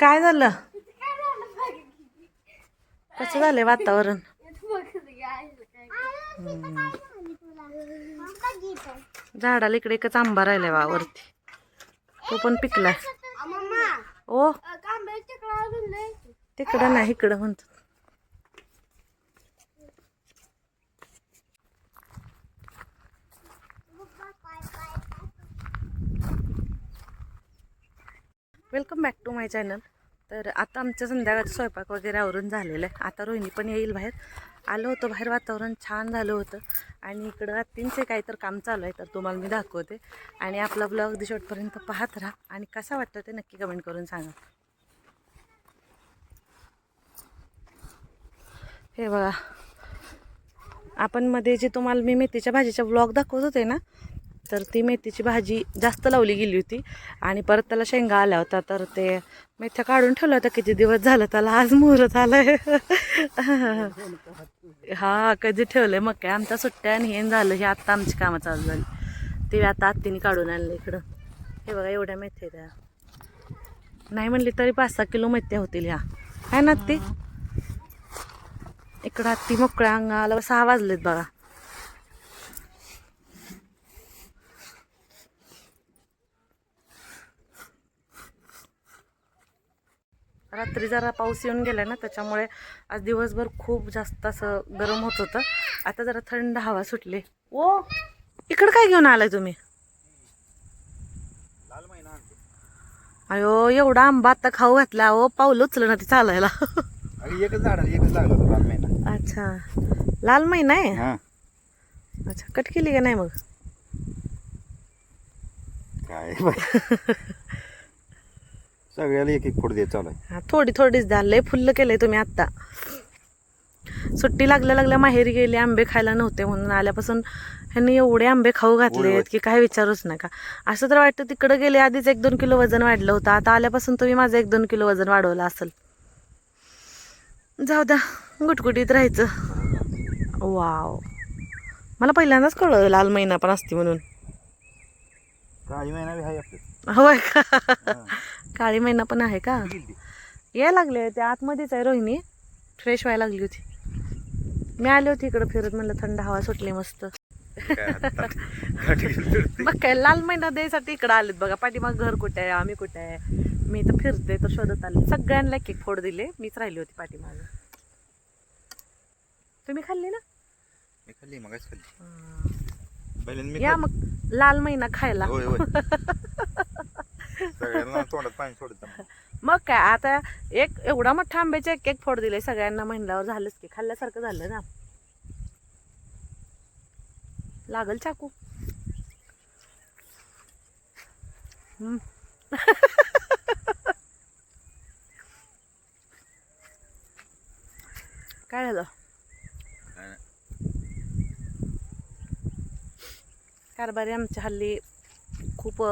काय झालं? कसं झालंय वातावरण? झाडाला इकडे एकच आंबा राहिलाय वा वरती. तो पण पिकलाय. ओ. तिकडं नाही इकडं म्हणतो welcome back to my channel. तर आता आमचं संध्याकाळचा स्वयंपाक वगैरे आवरून झालेलं आहे. आता रोहिणी पण येईल बाहेर. आलो होतो बाहेर वातावरण छान झालं होतं. आणि इकडं आत्तींचे काही तर काम चालू आहे तर तुम्हाला मी दाखवते. आणि आपला ब्लॉग अगदी शेवटपर्यंत पाहत राहा. आणि कसा वाटतं ते नक्की कमेंट करून सांगा. हे बघा. आपण मध्ये जे तुम्हाला मी मेथीच्या भाजीचा ब्लॉग दाखवत होते ना तर ती मेथीची भाजी जास्त लावली गेली होती. आणि परत त्याला शेंगा आल्या होत्या. तर ते मेथ्या काढून ठेवल्या होत्या. किती दिवस झालं त्याला? आज मुहूर्त आलंय. हा कधी ठेवलंय? मग काय आमच्या सुट्ट्या आणि हे झालं. हे आत्ता आमची कामं चालू झाली. ते आता आत्तीने काढून आणलं इकडं. हे बघा एवढ्या मेथ्या त्या नाही म्हणली तरी पाच सहा किलो मेथ्या होतील ह्या. आहे ना ती इकडं हत्ती मोकळ्या अंगाला सहा वाजलेत बघा. रात्री जरा पाऊस येऊन गेला ना त्याच्यामुळे आज दिवसभर खूप जास्त असं गरम होत होतं. आता जरा थंड हवा सुटली. ओ इकडं काय घेऊन आलाय तुम्ही? अयो एवढा आंबा आता खाऊ घातला. ओ पाऊल उचलं ना ते चालायला. एकच झाड एकच लागला होता लाल महिना. अच्छा. लाल महिना आहे? हा. अच्छा कट केली का नाही मग? काय सगळ्याला एक एक फोड देत चालू आहे. हा थोडी थोडीच द्या. लय फुल्ल केलंय तुम्ही आत्ता. सुट्टी लागल्या लागल्या माहेरी गेली आंबे खायला नव्हते म्हणून आल्यापासून ह्यांनी एवढे आंबे खाऊ होय, घातलेत होय. की काय विचारूच नका. असं तर वाटतं तिकडं गेले आधीच एक दोन किलो वजन वाढलं होतं. आता आल्यापासून तुम्ही माझं एक दोन किलो वजन वाढवलं असेल. जाऊ द्या गुटगुटीत राहायचं. वाव. मला पहिल्यांदाच कळलं लाल महिना पण असते म्हणून. काळी महिना बी आहे आपलं. होय का. काळी महिना पण आहे का. यायला लागले ते आतमध्येच आहे रोहिणी. फ्रेश व्हायला लागली होती. मी आली होती इकडं फिरत म्हणलं थंड हवा सुटली मस्त. मग काय लाल महिना द्यायसाठी इकडं आलेत बघा. पाठीमाग घर कुठे आहे आम्ही कुठे आहे? मी इथं फिरते तर शोधत आले. सगळ्यांना एक एक फोड दिले. मीच राहिली होती पाठीमाग. तुम्ही खाल्ली ना? मी खाल्ली मगाच खाल्ली. या. मग लाल महिना खायला. होय होय. सगळ्यांना तोंडात पाणी सोडत मग काय आता एक एवढा मोठा आंब्याचे एक एक फोड दिले सगळ्यांना म्हणल्यावर झालंच की खाल्ल्यासारखं झालं ना. लागल चाकू. काय झालं? कारभारी आमच्या हल्ली खूप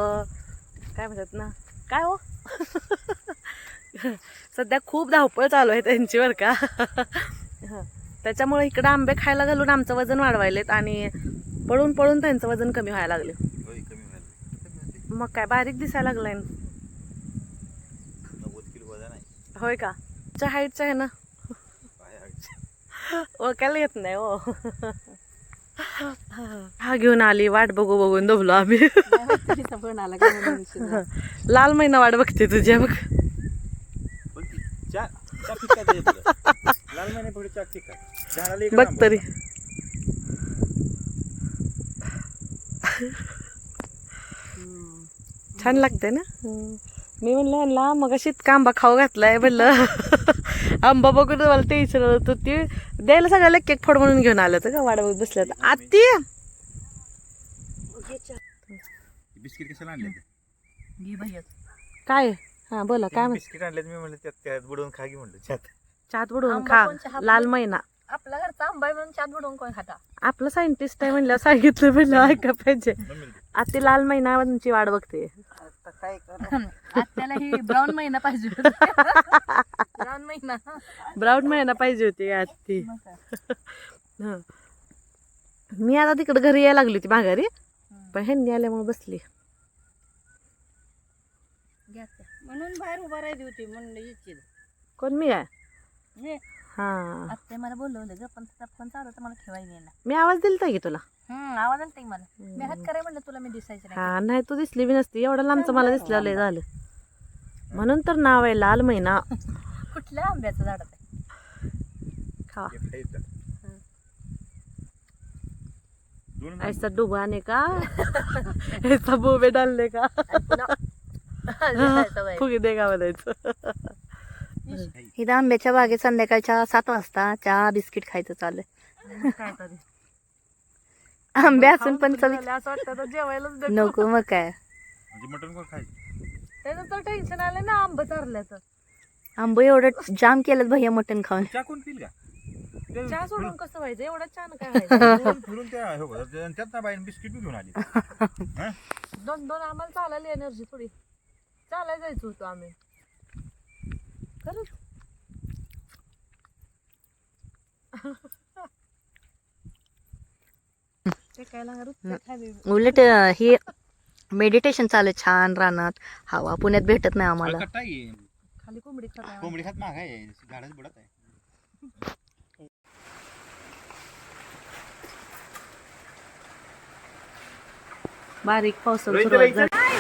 काय म्हणतात ना? काय हो? सध्या खूप धावपळ चालू आहे त्यांची बरं का. त्याच्यामुळे इकडं आंबे खायला घालून आमचं वजन वाढवायलेत आणि पळून पळून त्यांचं वजन कमी व्हायला लागले. मग काय बारीक दिसायला लागलाय. होय का? च्या हाईटचं आहे ना? ओळखायला येत नाही हो. हा घेऊन आली वाट बघू बघून दबलो आम्ही. लाल महिना वाट बघते तुझ्या मग बघ तरी. छान लागते ना? मी म्हणलं ना मग अशीच आंबा खाऊ घातलाय म्हणलं. आंबा बघून मला ते विचारत होतं. ते द्यायला सगळ्याला एक फोड म्हणून घेऊन आलं होतं का? वाडा बघत बसल्या तर आत्ती! बिस्किट कशाला आणले ते? काय? हा बोला काय म्हण बिस्किट आणले मी म्हणलं त्यात त्यात बुडवून खा की म्हणलं त्यात. चात बुडवून खा लाल? महिना आपला घरचा आंबा आहे म्हणून चात बुडवून कोण खाता? आपलं सायंटिस्ट आहे म्हणलं सांगितलं म्हणलं ऐका पाहिजे. आत्ती लाल महिनाची वाट बघते. त्याला ही ब्राऊन महिना पाहिजे ब्राऊन महिना. ब्राऊन महिना पाहिजे होती काय? हं. मी आता तिकडे घरी यायला लागली होती माघारी पण ह्यांनी आल्यामुळे बसली. म्हणून बाहेर उभा राहिली होती म्हणून इच्छित कोण मी आहे? मी हां. मला बोलवलं ग पण फोन चालू होता मला ठेवायला येणार मी आवाज दिलता की तुला? आवाज मला. मी हात कराय म्हणलं तुला मी दिसायचं नाही. हा नाही तू दिसली बी नसती. एवढं लांबचं मला दिसलं झालं. म्हणून तर नाव आहे लाल महिना. कुठल्या आंब्याचं झाड आहे खा. हे. ऐसा डुबाने का? ऐसा बोबे डालने का? फुगे दे का म्हणायचं? इथं आंब्याच्या बागेत संध्याकाळच्या सात वाजता चहा बिस्किट खायचं चालू आहे. काय तरी. आंबे असून पण चवी असं वाटतं तर जेवायलाच नको. मग काय? म्हणजे टेन्शन आलं ना आंब चारल्याचं. आंबे एवढं जाम केलं भैया मटण खाऊन. चहा कोण पिल का? ते चहा सोडून कसं व्हायचं? एवढं छान काय व्हायचं? फिरून- फिरून त्या हो का, त्या- त्यात ना बाईन बिस्किट बी घेऊन आली. हं? दोन दोन आम्हाला चालायला एनर्जी थोडी. चालायला जायचं होतं आम्ही. खरंच? ते काय लागणार? होतं, ते खाली. उलट अं, हे मेडिटेशन चालू आहे छान रानात. हवा पुण्यात भेटत नाही आम्हाला. कट्टा. कोंबडी खात आहे. कोंबडी खात महाग आहे झाडच बुडत आहे बारीक सुरुवात? झाली.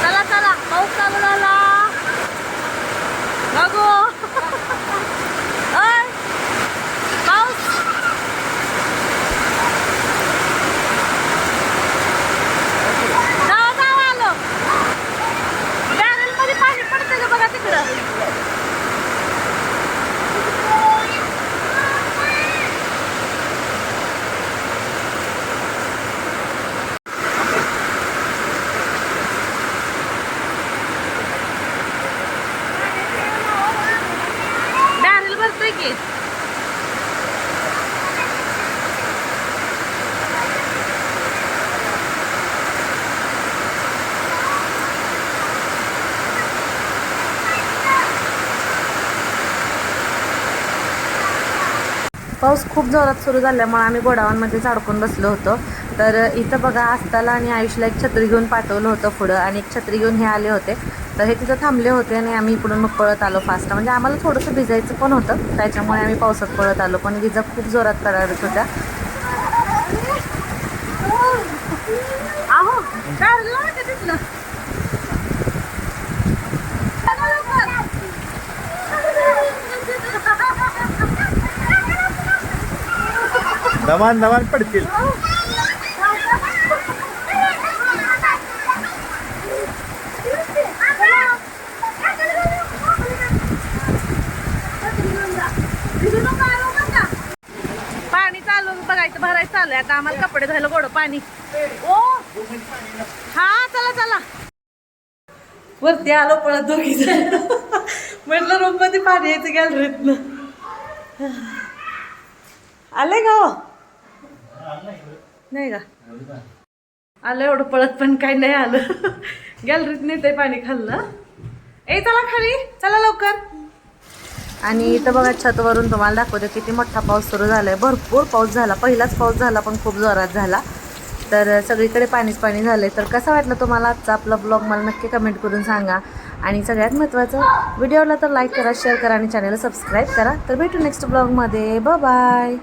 चला चला पाऊस चालू झाला बघू ओय, पाऊस जाऊ जाऊ आलो बॅरलमध्ये पाणी पडतं का बघा तिकडं बॅरल भरतोय की पाऊस खूप जोरात सुरू झाल्यामुळे आम्ही गोडावांमध्ये अडकून बसलो होतो. तर इथं बघा आस्ताला आणि आयुषला एक छत्री घेऊन पाठवलं होतं पुढं आणि एक छत्री घेऊन हे आले होते. तर हे तिथं थांबले होते आणि आम्ही इकडून मग पळत आलो फास्ट म्हणजे आम्हाला थोडंसं भिजायचं पण होतं. त्याच्यामुळे आम्ही पावसात पळत आलो. पण विजा खूप जोरात पडायला होत्या. आहो काय झालं का तिथलं? दमान दमान पडतील. पाणी चालू बघायचं भरायचं चालू आहे. आता आम्हाला कपडे धुवायला गोड पाणी. ओ! हा चला चला. वरती आलो पळत दोघी म्हटलं रूममध्ये पाणी यायचं गॅलरीतनं आले का हो? नाही का? आलं एवढं पळत पण काही नाही आलं. गॅलरीत नेते पाणी खाल्लं. ए चला खाली. चला लवकर. आणि इथं बघा छतवरून तुम्हाला दाखवते किती मोठा पाऊस सुरू झालाय. भरपूर पाऊस झाला. पहिलाच पाऊस झाला पण खूप जोरात झाला. तर सगळीकडे पाणीच पाणी झालंय. तर कसं वाटलं तुम्हाला आजचा आपला ब्लॉग मला नक्की कमेंट करून सांगा. आणि सगळ्यात महत्त्वाचं व्हिडिओला तर लाईक करा शेअर करा आणि चॅनलला सबस्क्राईब करा. तर भेटू नेक्स्ट ब्लॉगमध्ये बाय